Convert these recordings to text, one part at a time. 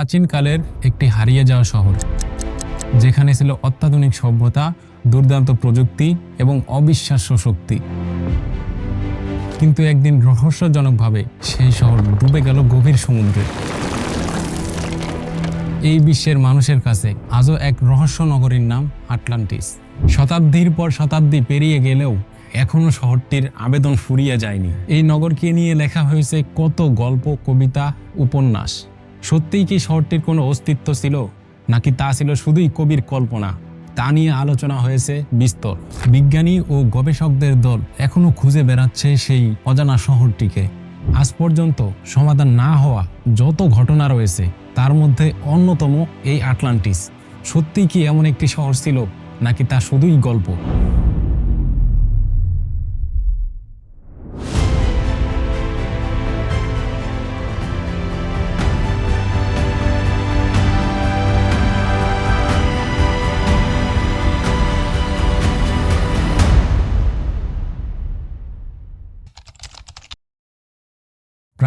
প্রাচীনকালের একটি হারিয়ে যাওয়া শহর, যেখানে ছিল অত্যাধুনিক সভ্যতা, দুর্দান্ত প্রযুক্তি এবং অবিশ্বাস্য শক্তি। কিন্তু একদিন রহস্যজনকভাবে সেই শহর ডুবে গেল গভীর সমুদ্রে। এই বিশ্বের মানুষের কাছে আজও এক রহস্য নগরীর নাম আটলান্টিস। শতাব্দীর পর শতাব্দী পেরিয়ে গেলেও এখনও শহরটির আবেদন ফুরিয়ে যায়নি। এই নগরকে নিয়ে লেখা হয়েছে কত গল্প, কবিতা, উপন্যাস। সত্যিই কি শহরটির কোনো অস্তিত্ব ছিল? নাকি তা ছিল শুধুই কবির কল্পনা? তা নিয়ে আলোচনা হয়েছে বিস্তর। বিজ্ঞানী ও গবেষকদের দল এখনও খুঁজে বেড়াচ্ছে সেই অজানা শহরটিকে। আজ পর্যন্ত সমাধান না হওয়া যত ঘটনা রয়েছে, তার মধ্যে অন্যতম এই আটলান্টিস। সত্যিই কি এমন একটি শহর ছিল, নাকি তা শুধুই গল্প?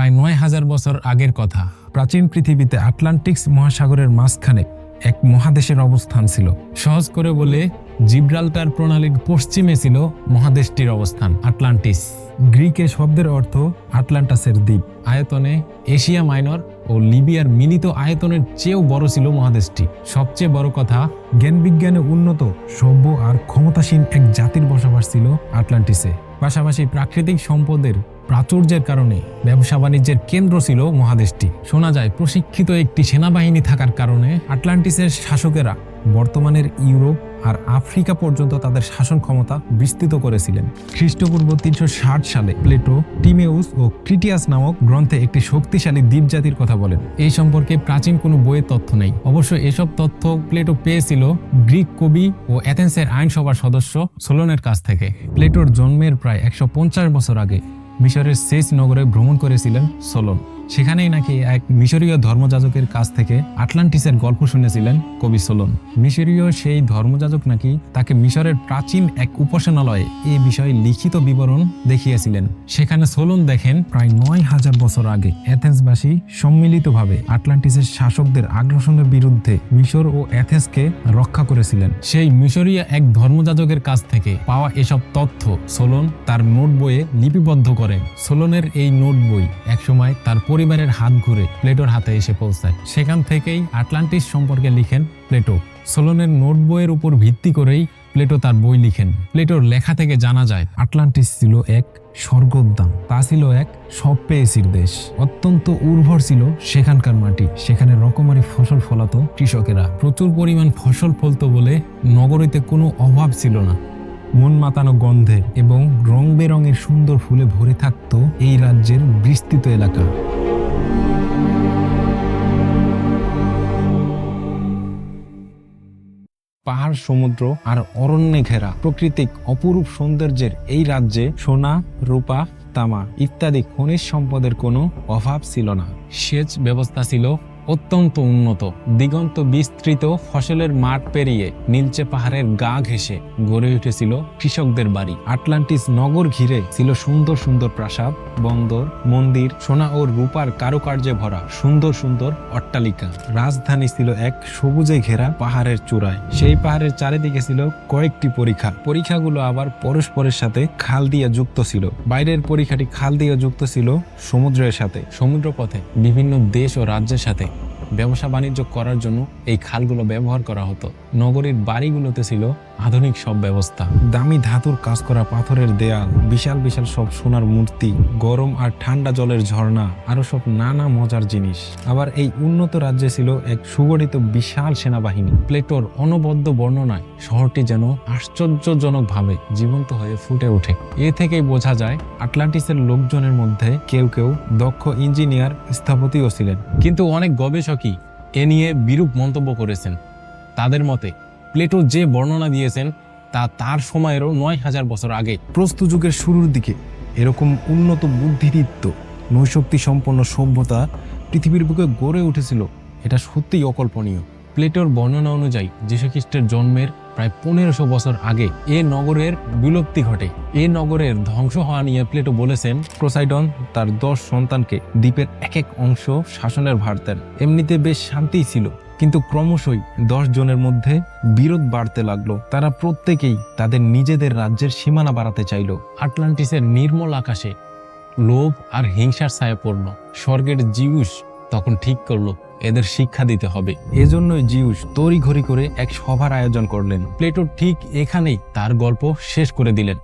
প্রায় নয় হাজার বছর আগের কথা। প্রাচীন পৃথিবীতে আটলান্টিক্স মহাসাগরের মাঝখানে এক মহাদেশের অবস্থান ছিল। সহজ করে বলে, জিব্রাল্টার প্রণালীর পশ্চিমে ছিল মহাদেশটির অবস্থান, আটলান্টিস। গ্রিকে শব্দের অর্থ আটলান্টাসের দ্বীপ। আয়তনে এশিয়া মাইনর ও লিবিয়ার মিলিত আয়তনের চেয়েও বড় ছিল মহাদেশটি। সবচেয়ে বড় কথা জ্ঞান বিজ্ঞানে উন্নত, সভ্য আর ক্ষমতাসীন এক জাতির বসবাস ছিল আটলান্টিসে। পাশাপাশি প্রাকৃতিক সম্পদের প্রাচুর্যের কারণে ব্যবসা বাণিজ্যের কেন্দ্র ছিল মহাদেশটি। শোনা যায়, প্রশিক্ষিত একটি সেনাবাহিনী থাকার কারণে আটলান্টিসের শাসকেরা বর্তমানের ইউরোপ আর আফ্রিকা পর্যন্ত তাদের শাসন ক্ষমতা বিস্তৃত করেছিলেন। খ্রিস্টপূর্ব তিনশো ষাট সালে প্লেটো, টিমেউস ও ক্রিটিয়াস নামক গ্রন্থে একটি শক্তিশালী দ্বীপ জাতির কথা বলেন। এই সম্পর্কে প্রাচীন কোনো বইয়ের তথ্য নেই। অবশ্য এসব তথ্য প্লেটো পেয়েছিল গ্রিক কবি ও অ্যাথেন্সের আইনসভার সদস্য সোলনের কাছ থেকে। প্লেটোর জন্মের প্রায় একশো পঞ্চাশ বছর আগে মিশরের শেষ নগরে ভ্রমণ করেছিলেন সোলন। সেখানেই নাকি এক মিশরীয় ধর্মযাজকের কাছ থেকে আটলান্টিসের গল্প শুনেছিলেন কবি সোলন। মিশরীয় সেই ধর্মযাজক নাকি তাকে মিশরের প্রাচীন এক উপাসনালয়ে এই বিষয়ে লিখিত বিবরণ দেখিয়েছিলেন। সেখানে সোলন দেখেন প্রায় নয় হাজার বছর আগে অ্যাথেন্সবাসী সম্মিলিতভাবে আটলান্টিসের শাসকদের আগ্রাসনের বিরুদ্ধে মিশর ও অ্যাথেন্সকে রক্ষা করেছিলেন। সেই মিশরীয় এক ধর্মযাজকের কাছ থেকে পাওয়া এসব তথ্য সোলন তার নোট বইয়ে লিপিবদ্ধ করেন। সোলনের এই নোট বই একসময় তার পরিবারের হাত ঘুরে প্লেটোর হাতে এসে পৌঁছায়। সেখান থেকেই আটলান্টিস সম্পর্কে লিখেন প্লেটো। সোলনের নোট বইয়ের উপর ভিত্তি করেই প্লেটো তার বই লিখেন। প্লেটোর লেখা থেকে জানা যায়, আটলান্টিস ছিল এক স্বর্গোদ্যান। তা ছিল এক সব পেয়েছির দেশ। অত্যন্ত উর্বর ছিল সেখানকার মাটি। সেখানে রকমারি ফসল ফলাতো কৃষকেরা। প্রচুর পরিমাণ ফসল ফলতো বলে নগরীতে কোনো অভাব ছিল না। মন মাতানো গন্ধে এবং রং বেরঙের সুন্দর ফুলে ভরে থাকতো এই রাজ্যের বিস্তৃত এলাকা। পাহাড়, সমুদ্র আর অরণ্যে ঘেরা প্রাকৃতিক অপরূপ সৌন্দর্যের এই রাজ্যে সোনা, রূপা, তামা ইত্যাদি খনিজ সম্পদের কোনো অভাব ছিল না। সেচ ব্যবস্থা ছিল অত্যন্ত উন্নত। দিগন্ত বিস্তৃত ফসলের মাঠ পেরিয়ে নীলচে পাহাড়ের গা ঘেঁষে গড়ে উঠেছিল কৃষকদের বাড়ি। আটলান্টিস নগর ঘিরে ছিল সুন্দর সুন্দর প্রাসাদ, বন্দর, মন্দির, সোনা ও রূপার কারুকার্যে ভরা সুন্দর সুন্দর অট্টালিকা। রাজধানী ছিল এক সবুজে ঘেরা পাহাড়ের চূড়ায়। সেই পাহাড়ের চারিদিকে ছিল কয়েকটি পরীক্ষা পরীক্ষাগুলো আবার পরস্পরের সাথে খাল দিয়ে যুক্ত ছিল। বাইরের পরীক্ষাটি খাল দিয়ে যুক্ত ছিল সমুদ্রের সাথে। সমুদ্রপথে বিভিন্ন দেশ ও রাজ্যের সাথে ব্যবসা বাণিজ্য করার জন্য এই খালগুলো ব্যবহার করা হতো। নগরীর বাড়িগুলোতে ছিল আধুনিক সব ব্যবস্থা। দামি ধাতুর কাজ করা পাথরের দেয়াল, বিশাল বিশাল সব সোনার মূর্তি, গরম আর ঠান্ডা জলের ঝর্ণা, আরও সব নানা মজার জিনিস। আবার এই উন্নত রাজ্যে ছিল এক সুগঠিত বিশাল সেনাবাহিনী। প্লেটোর অনবদ্য বর্ণনায় শহরটি যেন আশ্চর্যজনকভাবে জীবন্ত হয়ে ফুটে ওঠে। এ থেকেই বোঝা যায়, আটলান্টিসের লোকজনের মধ্যে কেউ কেউ দক্ষ ইঞ্জিনিয়ার স্থপতিও ছিলেন। কিন্তু অনেক গবেষকই এ নিয়ে বিরূপ মন্তব্য করেছেন। তাদের মতে প্লেটো যে বর্ণনা দিয়েছেন, তা তার সময়েরও নয় হাজার বছর আগে। প্রস্তু যুগের শুরুর দিকে এরকম উন্নত বুদ্ধিদীপ্ত নৈশক্তি সম্পন্ন সভ্যতা পৃথিবীর বুকে গড়ে উঠেছিল। এটা সত্যিই অকল্পনীয়। প্লেটোর বর্ণনা অনুযায়ী যীশুখ্রিস্টের জন্মের প্রায় পনেরোশো বছর আগে এ নগরের বিলুপ্তি ঘটে। এ নগরের ধ্বংস হওয়া নিয়ে প্লেটো বলেছেন প্রোসাইডন তার দশ সন্তানকে দ্বীপের এক এক অংশ শাসনের ভার দেন। এমনিতে বেশ শান্তিই ছিল, কিন্তু ক্রমশই দশ জনের মধ্যে বিরোধ বাড়তে লাগল। তারা প্রত্যেকেই তাদের নিজেদের রাজ্যের সীমানা বাড়াতে চাইলো। আটলান্টিসের নির্মল আকাশে লোভ আর হিংসার ছায়া পড়ল। স্বর্গের জিউস তখন ঠিক করল এদের শিক্ষা দিতে হবে। এজন্যই জিউস তড়িঘড়ি করে এক সভার আয়োজন করলেন। প্লেটো ঠিক এখানেই তার গল্প শেষ করে দিলেন।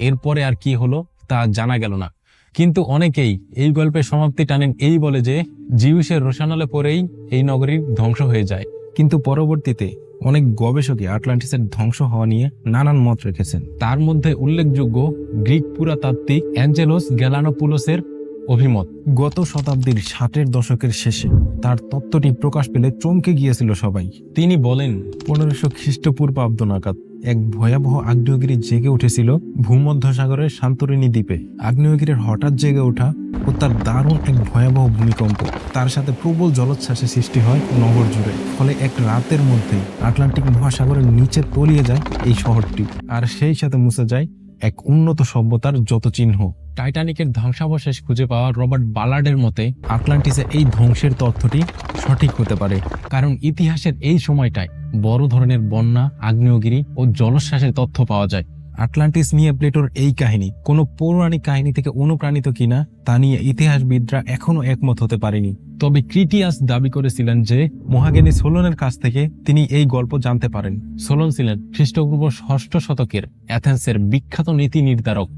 এরপরে আর কি হলো তা জানা গেল না। কিন্তু অনেকেই এই গল্পের সমাপ্তি টানেন এই বলে যে জিউসের রোশানলে পরেই এই নগরীর ধ্বংস হয়ে যায়। কিন্তু পরবর্তীতে অনেক গবেষকই আটলান্টিসের ধ্বংস হওয়া নিয়ে নানান মত রেখেছেন। তার মধ্যে উল্লেখযোগ্য গ্রিক পুরাতাত্ত্বিক অ্যাঞ্জেলোস গ্যালানোপুলোসের অভিমত। গত শতাব্দীর ষাটের দশকের শেষে তার তত্ত্বটি প্রকাশ পেলে চমকে গিয়েছিল সবাই। তিনি বলেন পনেরোশো খ্রিস্টপূর্বাব্দ নাগাদ এক ভয়াবহ আগ্নেয়গিরি জেগে উঠেছিল ভূমধ্যসাগরের শান্তরিনী দ্বীপে। আগ্নেয়গিরির হঠাৎ জেগে ওঠা ও তার দারুণ এক ভয়াবহ ভূমিকম্প। তার সাথে প্রবল জলোচ্ছ্বাসের সৃষ্টি হয় নগর জুড়ে ফলে এক রাতের মধ্যে আটলান্টিক মহাসাগরের নিচে তলিয়ে যায় এই শহরটি। আর সেই সাথে মুছে যায় এক উন্নত সভ্যতার যত চিহ্ন। টাইটানিকের ধ্বংসাবশেষ খুঁজে পাওয়া রবার্ট বালার্ডের মতে, আটলান্টিসে এই ধ্বংসের তথ্যটি সঠিক হতে পারে। কারণ ইতিহাসের এই সময়টায় বড় ধরনের বন্যা, আগ্নেয়গিরি ও জলোচ্ছ্বাসের তথ্য পাওয়া যায়। আটলান্টিস নিয়ে প্লেটোর এই কাহিনী, কোনো পৌরাণিক কাহিনী থেকে অনুপ্রাণিত কিনা, তা নিয়ে ইতিহাসবিদরা এখনও একমত হতে পারেনি। তবে ক্রিটিয়াস দাবি করেছিলেন যে মহাজ্ঞানী সোলনের কাছ থেকে তিনি এই গল্প জানতে পারেন। সোলন ছিলেন খ্রিস্টপূর্ব ষষ্ঠ শতকের অ্যাথেন্সের বিখ্যাত নীতি নির্ধারক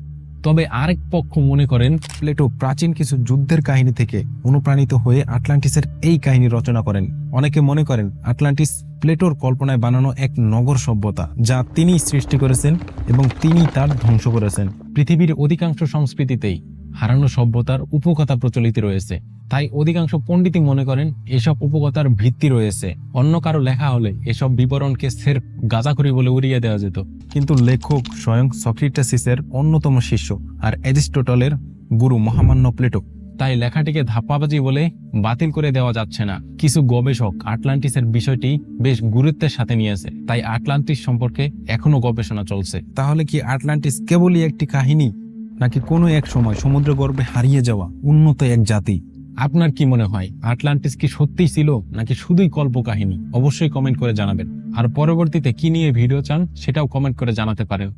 তবে আরেক পক্ষ মনে করেন, প্লেটো প্রাচীন কিছু যুদ্ধের কাহিনী থেকে অনুপ্রাণিত হয়ে আটলান্টিসের এই কাহিনী রচনা করেন। অনেকে মনে করেন, আটলান্টিস প্লেটোর কল্পনায় বানানো এক নগর সভ্যতা যা তিনি সৃষ্টি করেছেন এবং তিনি তার ধ্বংস করেছেন। পৃথিবীর অধিকাংশ সংস্কৃতিতেই হারানো সভ্যতার উপকথা প্রচলিত রয়েছে। তাই অধিকাংশ পণ্ডিতই মনে করেন, এসব উপকথার ভিত্তি রয়েছে। অন্য কারও লেখা হলে এসব বিবরণকে সের গাঁজাখড়ি বলে উড়িয়ে দেওয়া যেত। কিন্তু লেখক স্বয়ং সক্রিটাসিসের অন্যতম শিষ্য আর অ্যারিস্টোটলের গুরু মহামান্য প্লেটো। তাই লেখাটিকে ধাপ্পাবাজি বলে বাতিল করে দেওয়া যাচ্ছে না। কিছু গবেষক আটলান্টিসের বিষয়টি বেশ গুরুত্বের সাথে নিয়েছে। তাই আটলান্টিস সম্পর্কে এখনও গবেষণা চলছে। তাহলে কি আটলান্টিস কেবলই একটি কাহিনী? নাকি কোনো এক সময় সমুদ্র গর্ভে হারিয়ে যাওয়া উন্নত এক জাতি? আপনার কি মনে হয়, আটলান্টিস কি সত্যিই ছিল নাকি শুধুই কল্পকাহিনী? অবশ্যই কমেন্ট করে জানাবেন। আর পরবর্তীতে কি নিয়ে ভিডিও চান সেটাও কমেন্ট করে জানাতে পারেন।